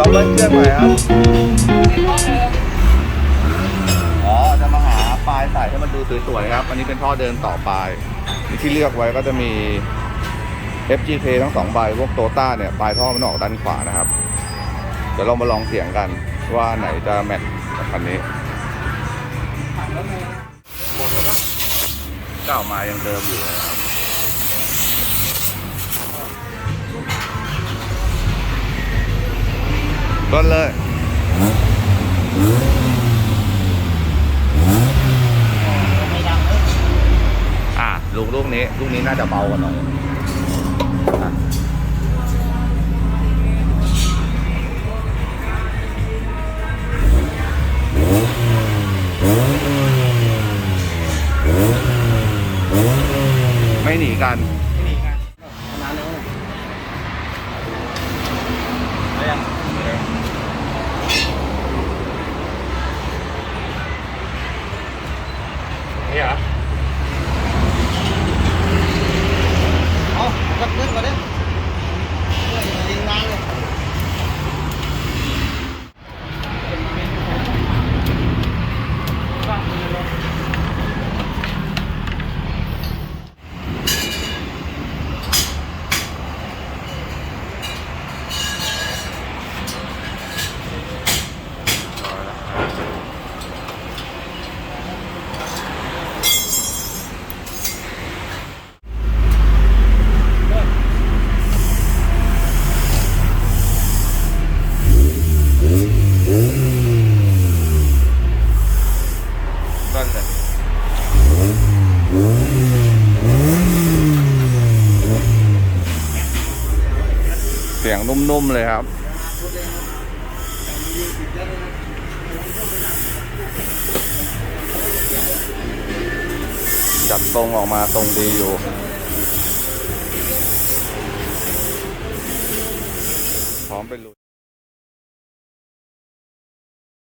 เราเบิ้ลเครื่องหน่ครับ อ๋อ จะมาหาปลายใส่ให้มันดูสวยๆครับ อันนี้เป็นท่อเดินต่อปลายที่เลือกไว้ก็จะมี FGK ทั้งสองใบพวกโตต้าเนี่ยปลายท่อมันออกด้านขวานะครับ เดี๋ยวเรามาลองเสียงกันว่าไหนจะแมทกับคันนี้เก้ามายังเดิมอยู่นะครับ ก็เลยอะลูกลูกนี้ลูกนี้น่าจะเบากว่าหน่อยไม่หนีกัน นี่เหรอเอาสักขึ้นก่อนดิยิงนานเลย นั่นแหละเสียงนุ่มๆเลยครับ จัดตรงออกมาตรงดีอยู่พร้อมไปลุย